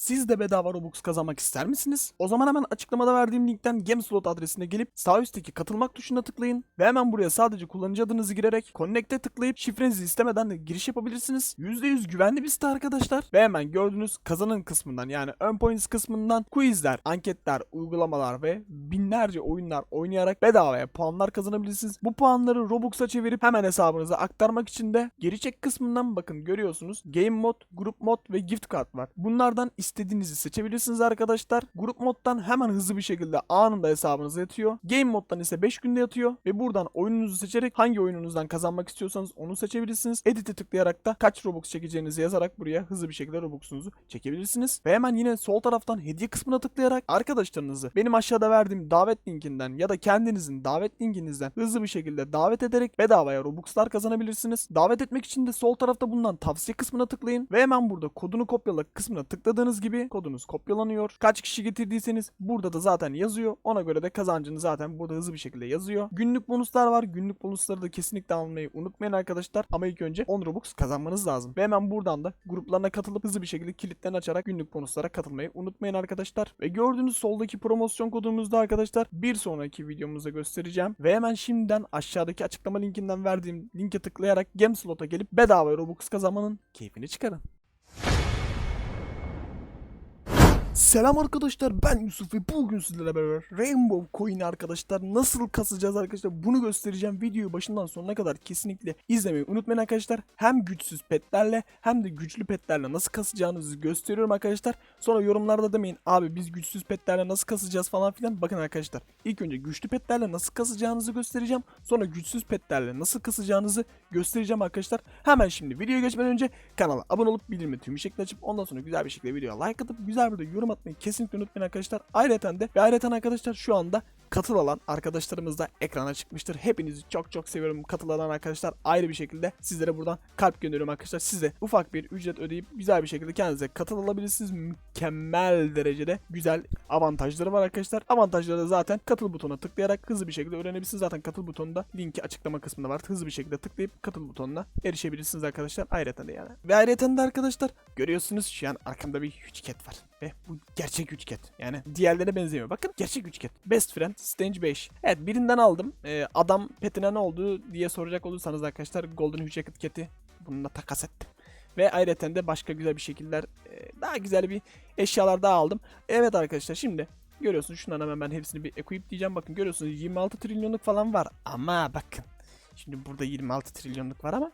Siz de bedava Robux kazanmak ister misiniz? O zaman hemen açıklamada verdiğim linkten Gameslot adresine gelip sağ üstteki katılmak tuşuna tıklayın ve hemen buraya sadece kullanıcı adınızı girerek Connect'e tıklayıp şifrenizi istemeden de giriş yapabilirsiniz. %100 güvenli bir site arkadaşlar ve hemen gördüğünüz kazanın kısmından yani ön points kısmından quizler, anketler, uygulamalar ve binlerce oyunlar oynayarak bedavaya puanlar kazanabilirsiniz. Bu puanları Robux'a çevirip hemen hesabınıza aktarmak için de geri çek kısmından bakın görüyorsunuz. Game mod, grup mod ve gift card var. Bunlardan istediğinizi seçebilirsiniz arkadaşlar. Grup moddan hemen hızlı bir şekilde anında hesabınıza yatıyor. Game moddan ise 5 günde yatıyor ve buradan oyununuzu seçerek hangi oyununuzdan kazanmak istiyorsanız onu seçebilirsiniz. Edit'e tıklayarak da kaç Robux çekeceğinizi yazarak buraya hızlı bir şekilde Robux'unuzu çekebilirsiniz. Ve hemen yine sol taraftan hediye kısmına tıklayarak arkadaşlarınızı benim aşağıda verdiğim davet linkinden ya da kendinizin davet linkinizden hızlı bir şekilde davet ederek bedavaya Robux'lar kazanabilirsiniz. Davet etmek için de sol tarafta bulunan tavsiye kısmına tıklayın ve hemen burada kodunu kopyala kısmına tıkladığınız gibi kodunuz kopyalanıyor. Kaç kişi getirdiyseniz burada da zaten yazıyor. Ona göre de kazancını zaten burada hızlı bir şekilde yazıyor. Günlük bonuslar var. Günlük bonusları da kesinlikle almayı unutmayın arkadaşlar. Ama ilk önce 10 Robux kazanmanız lazım. Ve hemen buradan da gruplarına katılıp hızlı bir şekilde kilitlerini açarak günlük bonuslara katılmayı unutmayın arkadaşlar. Ve gördüğünüz soldaki promosyon kodumuzda arkadaşlar bir sonraki videomuzda göstereceğim. Ve hemen şimdiden aşağıdaki açıklama linkinden verdiğim linke tıklayarak Gameslot'a gelip bedava Robux kazanmanın keyfini çıkarın. Selam arkadaşlar ben Yusuf ve bugün sizlerle beraber Rainbow Coin arkadaşlar nasıl kasacağız arkadaşlar bunu göstereceğim. Videoyu başından sonuna kadar kesinlikle izlemeyi unutmayın arkadaşlar. Hem güçsüz petlerle hem de güçlü petlerle nasıl kasacağınızı gösteriyorum arkadaşlar. Sonra yorumlarda demeyin abi biz güçsüz petlerle nasıl kasacağız falan filan. Bakın arkadaşlar ilk önce güçlü petlerle nasıl kasacağınızı göstereceğim. Sonra güçsüz petlerle nasıl kasacağınızı göstereceğim arkadaşlar. Hemen şimdi videoya geçmeden önce kanala abone olup bildirimi tüm şekilde açıp ondan sonra güzel bir şekilde videoya like atıp güzel bir de yorum atmayı kesinlikle unutmayın arkadaşlar. Ayrıca de ve ayrıca arkadaşlar şu anda katıl alan arkadaşlarımız da ekrana çıkmıştır. Hepinizi çok çok seviyorum katıl alan arkadaşlar. Ayrı bir şekilde sizlere buradan kalp gönderiyorum arkadaşlar. Siz de ufak bir ücret ödeyip güzel bir şekilde kendinize katıl alabilirsiniz. Mükemmel derecede güzel avantajları var arkadaşlar. Avantajları da zaten katıl butonuna tıklayarak hızlı bir şekilde öğrenebilirsiniz. Zaten katıl butonunda linki açıklama kısmında var. Hızlı bir şekilde tıklayıp katıl butonuna erişebilirsiniz arkadaşlar. Ayrıca de yani. Ve ayrıca de arkadaşlar görüyorsunuz şu an arkamda bir hüçket var. Ve bu gerçek hüçket. Yani diğerlerine benzemiyor. Bakın gerçek hüçket. Best Friend Stage 5. Evet birinden aldım. Ee, adam petine ne oldu diye soracak olursanız arkadaşlar Golden Hüçket keti bununla takas ettim. Ve ayrıca de başka güzel bir şekiller e, daha güzel bir eşyalar daha aldım. Evet arkadaşlar şimdi görüyorsunuz şundan hemen ben hepsini bir equip diyeceğim. Bakın görüyorsunuz 26 trilyonluk falan var. Ama bakın şimdi burada 26 trilyonluk var ama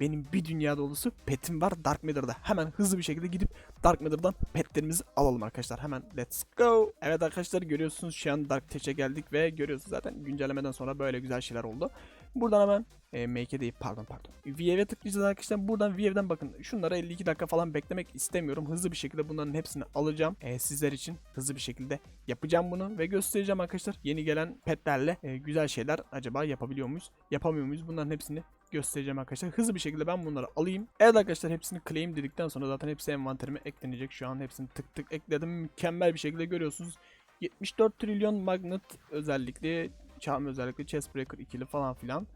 benim bir dünya dolusu petim var Dark Matter'da. Hemen hızlı bir şekilde gidip Dark Matter'dan petlerimizi alalım arkadaşlar. Hemen let's go. Evet arkadaşlar görüyorsunuz şu an Dark Tech'e geldik ve görüyorsunuz zaten güncellemeden sonra böyle güzel şeyler oldu. Buradan hemen e, Make'e değil pardon pardon. View'e tıklayacağız arkadaşlar. Buradan View'den bakın şunlara 52 dakika falan beklemek istemiyorum. Hızlı bir şekilde bunların hepsini alacağım. E, sizler için hızlı bir şekilde yapacağım bunu ve göstereceğim arkadaşlar. Yeni gelen petlerle e, güzel şeyler acaba yapabiliyor muyuz? Yapamıyor muyuz? Bunların hepsini göstereceğim arkadaşlar. Hızlı bir şekilde ben bunları alayım. Evet arkadaşlar hepsini claim dedikten sonra zaten hepsi envanterime eklenecek. Şu an hepsini tık tık ekledim. Mükemmel bir şekilde görüyorsunuz. 74 trilyon magnet özellikle, charm özellikle, chestbreaker ikili falan filan.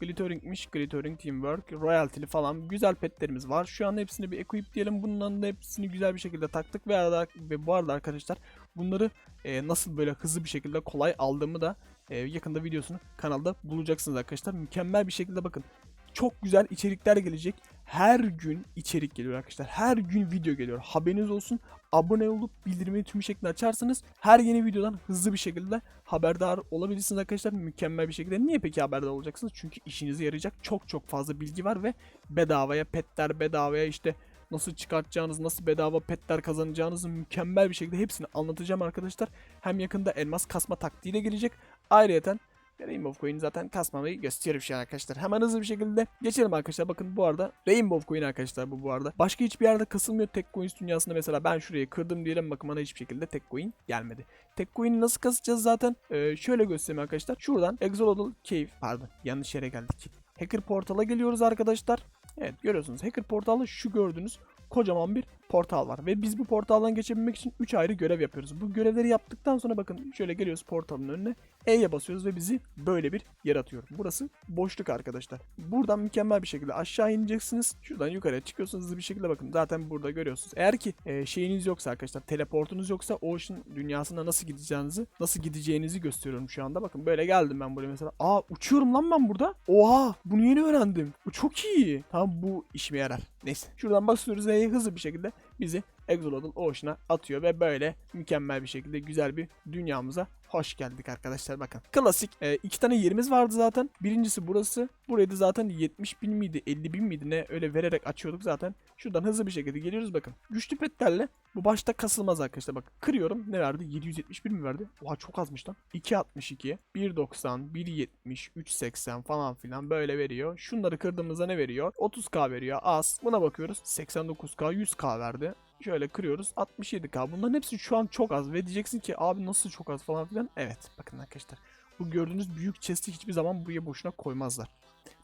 Glittering'miş, Glittering Teamwork, Royalty'li falan güzel petlerimiz var. Şu an hepsini bir equip diyelim. Bunların da hepsini güzel bir şekilde taktık ve, arada, ve bu arada arkadaşlar bunları e, nasıl böyle hızlı bir şekilde kolay aldığımı da e, yakında videosunu kanalda bulacaksınız arkadaşlar. Mükemmel bir şekilde bakın. Çok güzel içerikler gelecek. Her gün içerik geliyor arkadaşlar. Her gün video geliyor. Haberiniz olsun. Abone olup bildirimi tüm şekilde açarsanız her yeni videodan hızlı bir şekilde haberdar olabilirsiniz arkadaşlar. Mükemmel bir şekilde. Niye peki haberdar olacaksınız? Çünkü işinize yarayacak çok çok fazla bilgi var ve bedavaya petler, bedavaya işte nasıl çıkartacağınız, nasıl bedava petler kazanacağınızı mükemmel bir şekilde hepsini anlatacağım arkadaşlar. Hem yakında elmas kasma taktiği de gelecek. Ayrıyeten Rainbow Coin zaten kasmamayı gösteriyor an arkadaşlar. Hemen hızlı bir şekilde geçelim arkadaşlar. Bakın bu arada Rainbow Coin arkadaşlar bu bu arada. Başka hiçbir yerde kasılmıyor tek coins dünyasında. Mesela ben şurayı kırdım diyelim bakın bana hiçbir şekilde tek coin gelmedi. Tek coin'i nasıl kasacağız zaten? Ee, şöyle göstereyim arkadaşlar. Şuradan Exolodal Cave pardon yanlış yere geldik. Hacker portala geliyoruz arkadaşlar. Evet görüyorsunuz hacker portalı şu gördüğünüz kocaman bir portal var. Ve biz bu portaldan geçebilmek için 3 ayrı görev yapıyoruz. Bu görevleri yaptıktan sonra bakın şöyle geliyoruz portalın önüne. E'ye basıyoruz ve bizi böyle bir yer atıyor. Burası boşluk arkadaşlar. Buradan mükemmel bir şekilde aşağı ineceksiniz. Şuradan yukarıya çıkıyorsunuz hızlı bir şekilde bakın. Zaten burada görüyorsunuz. Eğer ki e, şeyiniz yoksa arkadaşlar teleportunuz yoksa Ocean dünyasına nasıl gideceğinizi nasıl gideceğinizi gösteriyorum şu anda. Bakın böyle geldim ben buraya mesela. Aa uçuyorum lan ben burada. Oha bunu yeni öğrendim. Bu çok iyi. Tamam bu işime yarar. Neyse şuradan basıyoruz E'ye hızlı bir şekilde bizi Exolodal Ocean'a atıyor ve böyle mükemmel bir şekilde güzel bir dünyamıza hoş geldik arkadaşlar bakın. Klasik e, iki tane yerimiz vardı zaten. Birincisi burası. Burayı da zaten 70 bin miydi 50 bin miydi ne öyle vererek açıyorduk zaten. Şuradan hızlı bir şekilde geliyoruz bakın. Güçlü petlerle bu başta kasılmaz arkadaşlar bak. Kırıyorum ne verdi 771 mi verdi? Oha çok azmış lan. 2.62, 1.90, 1.70, 3.80 falan filan böyle veriyor. Şunları kırdığımızda ne veriyor? 30k veriyor az. Buna bakıyoruz 89k 100k verdi. Şöyle kırıyoruz 67k. Bunların hepsi şu an çok az ve diyeceksin ki abi nasıl çok az falan filan. Evet bakın arkadaşlar. Bu gördüğünüz büyük chest'i hiçbir zaman buraya boşuna koymazlar.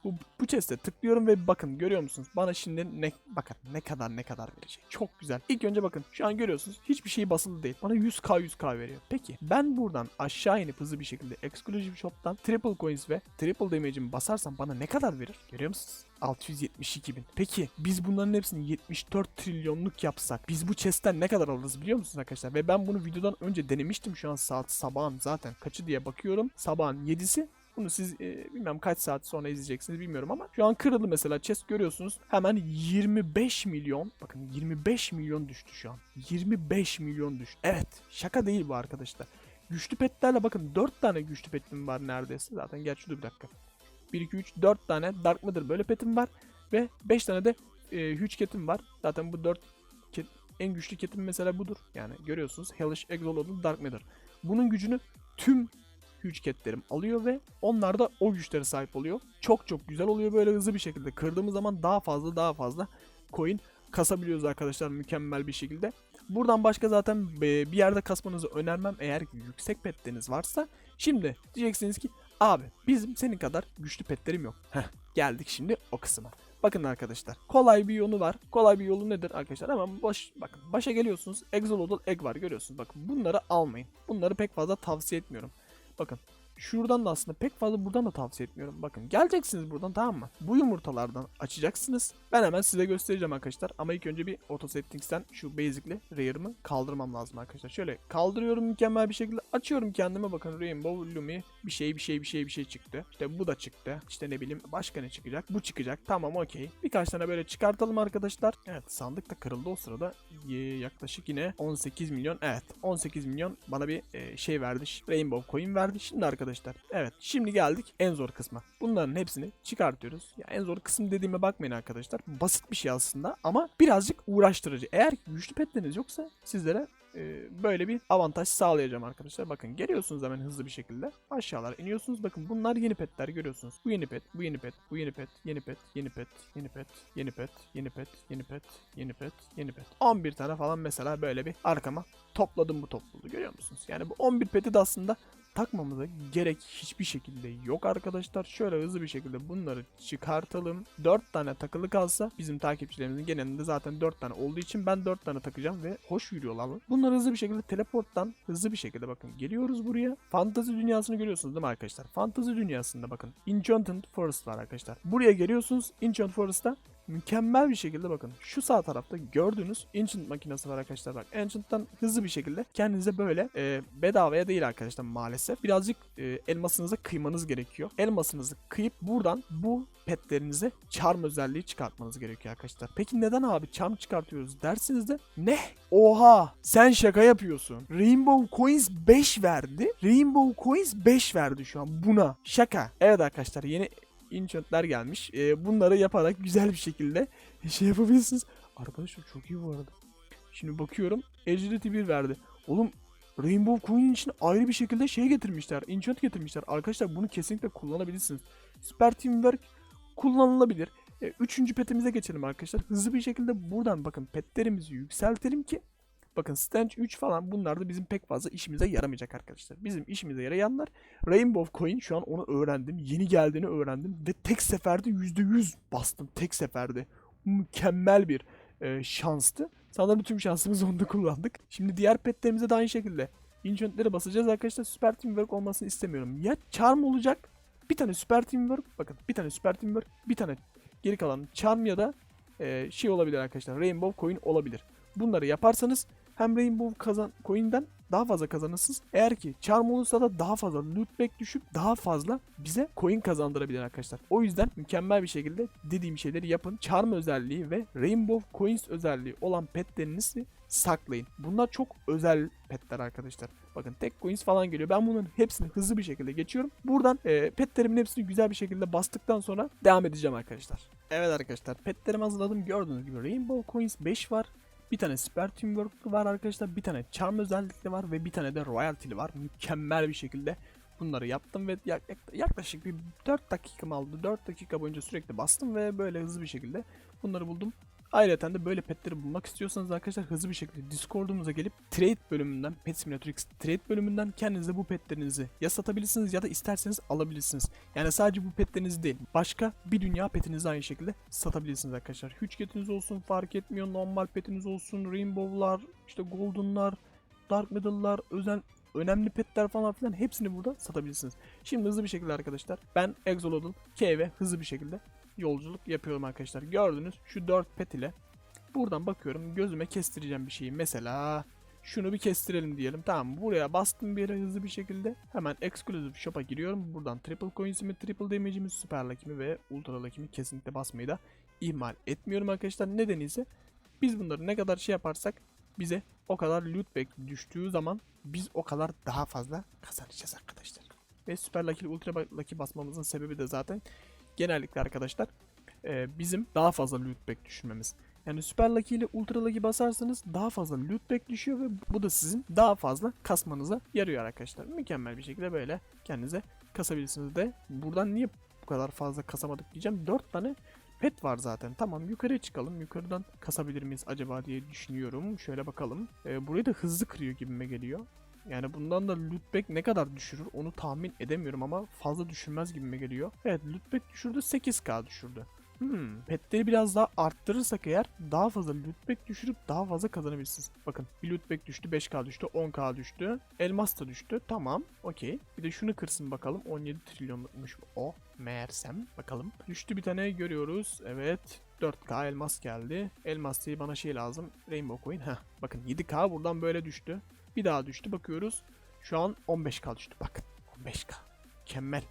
Bu, bu chest'e tıklıyorum ve bakın görüyor musunuz? Bana şimdi ne bakın ne kadar ne kadar verecek. Çok güzel. İlk önce bakın şu an görüyorsunuz hiçbir şey basılı değil. Bana 100k 100k veriyor. Peki ben buradan aşağı inip hızlı bir şekilde Exclusive Shop'tan Triple Coins ve Triple Damage'imi basarsam bana ne kadar verir? Görüyor musunuz? 672 bin. Peki biz bunların hepsini 74 trilyonluk yapsak biz bu chest'ten ne kadar alırız biliyor musunuz arkadaşlar? Ve ben bunu videodan önce denemiştim şu an saat sabahın zaten kaçı diye bakıyorum. Sabahın 7'si bunu siz e, bilmem kaç saat sonra izleyeceksiniz bilmiyorum ama şu an kırıldı mesela chest görüyorsunuz. Hemen 25 milyon bakın 25 milyon düştü şu an. 25 milyon düştü. Evet şaka değil bu arkadaşlar. Güçlü petlerle bakın 4 tane güçlü petim var neredeyse. Zaten gerçi dur bir dakika. 1, 2, 3, 4 tane Dark Matter böyle petim var. Ve 5 tane de e, Huge Cat'im var. Zaten bu 4 cat, en güçlü cat'im mesela budur. Yani görüyorsunuz Hellish Exolodal Dark Matter. Bunun gücünü tüm Huge Cat'lerim alıyor ve onlar da o güçlere sahip oluyor. Çok çok güzel oluyor böyle hızlı bir şekilde. Kırdığımız zaman daha fazla daha fazla coin kasabiliyoruz arkadaşlar mükemmel bir şekilde. Buradan başka zaten e, bir yerde kasmanızı önermem eğer yüksek petleriniz varsa. Şimdi diyeceksiniz ki abi bizim senin kadar güçlü petlerim yok. Heh, geldik şimdi o kısma. Bakın arkadaşlar kolay bir yolu var. Kolay bir yolu nedir arkadaşlar? Hemen baş, bakın başa geliyorsunuz. Exolodal Egg var görüyorsunuz. Bakın bunları almayın. Bunları pek fazla tavsiye etmiyorum. Bakın şuradan da aslında pek fazla buradan da tavsiye etmiyorum. Bakın geleceksiniz buradan tamam mı? Bu yumurtalardan açacaksınız. Ben hemen size göstereceğim arkadaşlar. Ama ilk önce bir auto settings'ten şu basically rare'ımı kaldırmam lazım arkadaşlar. Şöyle kaldırıyorum mükemmel bir şekilde. Açıyorum kendime bakın Rainbow Lumi bir şey bir şey bir şey bir şey çıktı. İşte bu da çıktı. İşte ne bileyim başka ne çıkacak? Bu çıkacak. Tamam okey. Birkaç tane böyle çıkartalım arkadaşlar. Evet sandık da kırıldı o sırada. Ye- yaklaşık yine 18 milyon. Evet 18 milyon bana bir e, şey verdi. Rainbow coin verdi. Şimdi arkadaşlar evet şimdi geldik en zor kısma. Bunların hepsini çıkartıyoruz. Ya en zor kısım dediğime bakmayın arkadaşlar. Basit bir şey aslında ama birazcık uğraştırıcı. Eğer güçlü petleriniz yoksa sizlere böyle bir avantaj sağlayacağım arkadaşlar. Bakın geliyorsunuz hemen hızlı bir şekilde. Aşağılara iniyorsunuz. Bakın bunlar yeni petler görüyorsunuz. Bu yeni pet, bu yeni pet, bu yeni pet, yeni pet, yeni pet, yeni pet, yeni pet, yeni pet, yeni pet, yeni pet, yeni pet. 11 tane falan mesela böyle bir arkama topladım bu topluluğu görüyor musunuz? Yani bu 11 peti de aslında takmamıza gerek hiçbir şekilde yok arkadaşlar. Şöyle hızlı bir şekilde bunları çıkartalım. 4 tane takılı kalsa bizim takipçilerimizin genelinde zaten 4 tane olduğu için ben 4 tane takacağım ve hoş yürüyorlar. Bunları hızlı bir şekilde teleporttan hızlı bir şekilde bakın geliyoruz buraya. Fantazi dünyasını görüyorsunuz değil mi arkadaşlar? Fantazi dünyasında bakın Enchanted Forest var arkadaşlar. Buraya geliyorsunuz Enchanted Forest'ta mükemmel bir şekilde bakın şu sağ tarafta gördüğünüz Ancient makinesi var arkadaşlar bak Ancient'tan hızlı bir şekilde kendinize böyle e, bedavaya değil arkadaşlar maalesef birazcık e, elmasınıza kıymanız gerekiyor. Elmasınızı kıyıp buradan bu petlerinize charm özelliği çıkartmanız gerekiyor arkadaşlar. Peki neden abi charm çıkartıyoruz dersiniz de ne? Oha sen şaka yapıyorsun. Rainbow Coins 5 verdi. Rainbow Coins 5 verdi şu an buna. Şaka. Evet arkadaşlar yeni enchantler gelmiş. Ee, bunları yaparak güzel bir şekilde şey yapabilirsiniz. Arkadaşlar çok iyi bu arada. Şimdi bakıyorum. Agility 1 verdi. Oğlum Rainbow Coin için ayrı bir şekilde şey getirmişler. Enchant getirmişler. Arkadaşlar bunu kesinlikle kullanabilirsiniz. Super Teamwork kullanılabilir. E, üçüncü petimize geçelim arkadaşlar. Hızlı bir şekilde buradan bakın petlerimizi yükseltelim ki Bakın Stench 3 falan bunlar da bizim pek fazla işimize yaramayacak arkadaşlar. Bizim işimize yarayanlar Rainbow Coin şu an onu öğrendim. Yeni geldiğini öğrendim ve tek seferde %100 bastım tek seferde. Mükemmel bir e, şanstı. Sanırım tüm şansımızı onda kullandık. Şimdi diğer petlerimize de aynı şekilde Enchant'lere basacağız arkadaşlar. Süper Teamwork olmasını istemiyorum. Ya Charm olacak. Bir tane Süper Teamwork. Bakın bir tane Süper Teamwork. Bir tane geri kalan Charm ya da e, şey olabilir arkadaşlar. Rainbow Coin olabilir. Bunları yaparsanız hem Rainbow kazan coin'den daha fazla kazanırsınız. Eğer ki Charm olursa da daha fazla loot back düşüp daha fazla bize coin kazandırabilir arkadaşlar. O yüzden mükemmel bir şekilde dediğim şeyleri yapın. Charm özelliği ve Rainbow Coins özelliği olan petlerinizi saklayın. Bunlar çok özel petler arkadaşlar. Bakın tek coins falan geliyor. Ben bunların hepsini hızlı bir şekilde geçiyorum. Buradan e, petlerimin hepsini güzel bir şekilde bastıktan sonra devam edeceğim arkadaşlar. Evet arkadaşlar petlerimi hazırladım. Gördüğünüz gibi Rainbow Coins 5 var. Bir tane Super Teamwork var arkadaşlar. Bir tane Charm özellikli var ve bir tane de Royalty var. Mükemmel bir şekilde bunları yaptım ve yak- yak- yaklaşık bir 4 dakikam aldı. 4 dakika boyunca sürekli bastım ve böyle hızlı bir şekilde bunları buldum. Ayrıca de böyle petleri bulmak istiyorsanız arkadaşlar hızlı bir şekilde Discord'umuza gelip trade bölümünden, Pet Simulator X trade bölümünden kendinize bu petlerinizi ya satabilirsiniz ya da isterseniz alabilirsiniz. Yani sadece bu petlerinizi değil, başka bir dünya petinizi aynı şekilde satabilirsiniz arkadaşlar. Hüçketiniz olsun fark etmiyor, normal petiniz olsun, Rainbow'lar, işte Golden'lar, Dark Middle'lar, özel önemli petler falan filan hepsini burada satabilirsiniz. Şimdi hızlı bir şekilde arkadaşlar ben Exolodal Cave'e hızlı bir şekilde yolculuk yapıyorum arkadaşlar. Gördünüz şu 4 pet ile buradan bakıyorum gözüme kestireceğim bir şeyi. Mesela şunu bir kestirelim diyelim. Tamam buraya bastım bir yere hızlı bir şekilde. Hemen Exclusive Shop'a giriyorum. Buradan Triple Coins'imi, Triple Damage'imi, Super Lucky'mi ve Ultra Lucky'mi kesinlikle basmayı da ihmal etmiyorum arkadaşlar. Nedeni ise biz bunları ne kadar şey yaparsak bize o kadar loot back düştüğü zaman biz o kadar daha fazla kazanacağız arkadaşlar. Ve Super Lucky Ultra Lucky basmamızın sebebi de zaten genellikle arkadaşlar e, bizim daha fazla loot back düşürmemiz. Yani Super Lucky ile Ultra Lucky basarsanız daha fazla loot back düşüyor ve bu da sizin daha fazla kasmanıza yarıyor arkadaşlar. Mükemmel bir şekilde böyle kendinize kasabilirsiniz de. Buradan niye bu kadar fazla kasamadık diyeceğim. 4 tane pet var zaten. Tamam yukarıya çıkalım. Yukarıdan kasabilir miyiz acaba diye düşünüyorum. Şöyle bakalım. E, burayı da hızlı kırıyor gibime geliyor. Yani bundan da lootback ne kadar düşürür onu tahmin edemiyorum ama fazla düşürmez gibime geliyor. Evet lootback düşürdü 8k düşürdü. Hmm, petleri biraz daha arttırırsak eğer daha fazla lootback düşürüp daha fazla kazanabilirsiniz. Bakın bir lootback düştü 5k düştü 10k düştü. Elmas da düştü tamam okey. Bir de şunu kırsın bakalım 17 trilyonlukmuş o meğersem bakalım. Düştü bir tane görüyoruz evet 4k elmas geldi. Elmas değil bana şey lazım Rainbow Coin. Heh, bakın 7k buradan böyle düştü. Bir daha düştü bakıyoruz. Şu an 15k düştü. Bakın 15k. Mükemmel.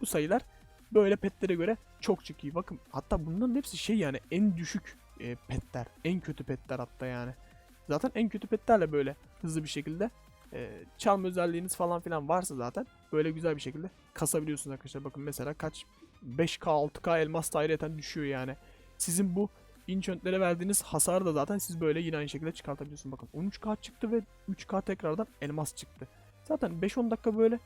Bu sayılar böyle petlere göre çok çok iyi. Bakın hatta bunların hepsi şey yani en düşük e, petler. En kötü petler hatta yani. Zaten en kötü petlerle böyle hızlı bir şekilde e, çalma özelliğiniz falan filan varsa zaten böyle güzel bir şekilde kasabiliyorsunuz arkadaşlar. Bakın mesela kaç 5k 6k elmas da ayrıyeten düşüyor yani. Sizin bu Enchant'lere verdiğiniz hasar da zaten siz böyle yine aynı şekilde çıkartabiliyorsunuz. Bakın 13k çıktı ve 3k tekrardan elmas çıktı. Zaten 5-10 dakika böyle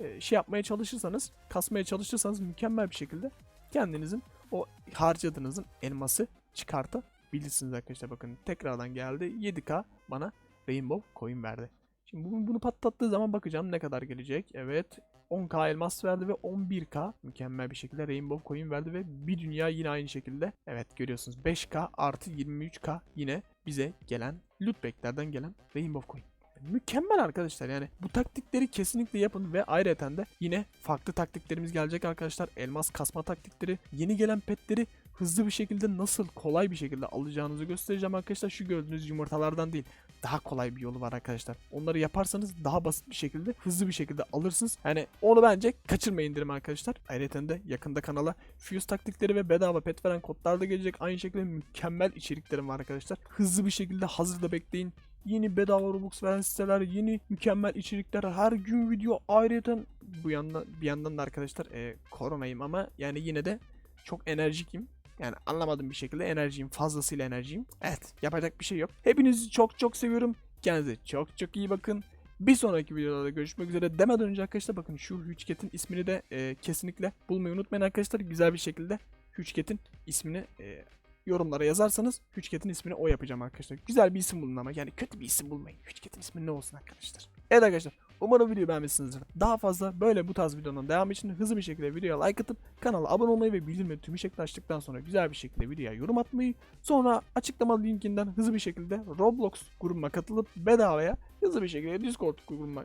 e, şey yapmaya çalışırsanız, kasmaya çalışırsanız mükemmel bir şekilde kendinizin o harcadığınızın elması çıkartabilirsiniz arkadaşlar. Bakın tekrardan geldi 7k bana Rainbow Coin verdi. Şimdi bunu, bunu patlattığı zaman bakacağım ne kadar gelecek. Evet 10k elmas verdi ve 11k mükemmel bir şekilde Rainbow Coin verdi ve bir dünya yine aynı şekilde. Evet görüyorsunuz 5k artı 23k yine bize gelen lootbacklerden gelen Rainbow Coin. Mükemmel arkadaşlar yani bu taktikleri kesinlikle yapın ve ayrıca de yine farklı taktiklerimiz gelecek arkadaşlar. Elmas kasma taktikleri, yeni gelen petleri hızlı bir şekilde nasıl kolay bir şekilde alacağınızı göstereceğim arkadaşlar. Şu gördüğünüz yumurtalardan değil daha kolay bir yolu var arkadaşlar. Onları yaparsanız daha basit bir şekilde hızlı bir şekilde alırsınız. Yani onu bence kaçırmayın derim arkadaşlar. Ayrıca de yakında kanala Fuse taktikleri ve bedava pet veren kodlar da gelecek. Aynı şekilde mükemmel içeriklerim var arkadaşlar. Hızlı bir şekilde hazırda bekleyin. Yeni bedava Robux veren siteler, yeni mükemmel içerikler, her gün video ayrıca bu yandan bir yandan da arkadaşlar e, koronayım ama yani yine de çok enerjikim. Yani anlamadığım bir şekilde enerjiyim. Fazlasıyla enerjiyim. Evet yapacak bir şey yok. Hepinizi çok çok seviyorum. Kendinize çok çok iyi bakın. Bir sonraki videoda görüşmek üzere demeden önce arkadaşlar bakın şu Hüçket'in ismini de e, kesinlikle bulmayı unutmayın arkadaşlar. Güzel bir şekilde Hüçket'in ismini e, yorumlara yazarsanız Hüçket'in ismini o yapacağım arkadaşlar. Güzel bir isim bulun ama yani kötü bir isim bulmayın. Hüçket'in ismi ne olsun arkadaşlar. Evet arkadaşlar Umarım videoyu beğenmişsinizdir. Daha fazla böyle bu tarz videonun devamı için hızlı bir şekilde videoya like atıp kanala abone olmayı ve bildirimleri tüm şekilde açtıktan sonra güzel bir şekilde videoya yorum atmayı sonra açıklama linkinden hızlı bir şekilde Roblox grubuna katılıp bedavaya hızlı bir şekilde Discord grubuna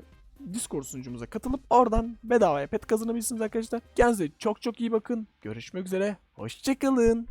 Discord sunucumuza katılıp oradan bedavaya pet kazanabilirsiniz arkadaşlar. Kendinize çok çok iyi bakın. Görüşmek üzere. Hoşçakalın.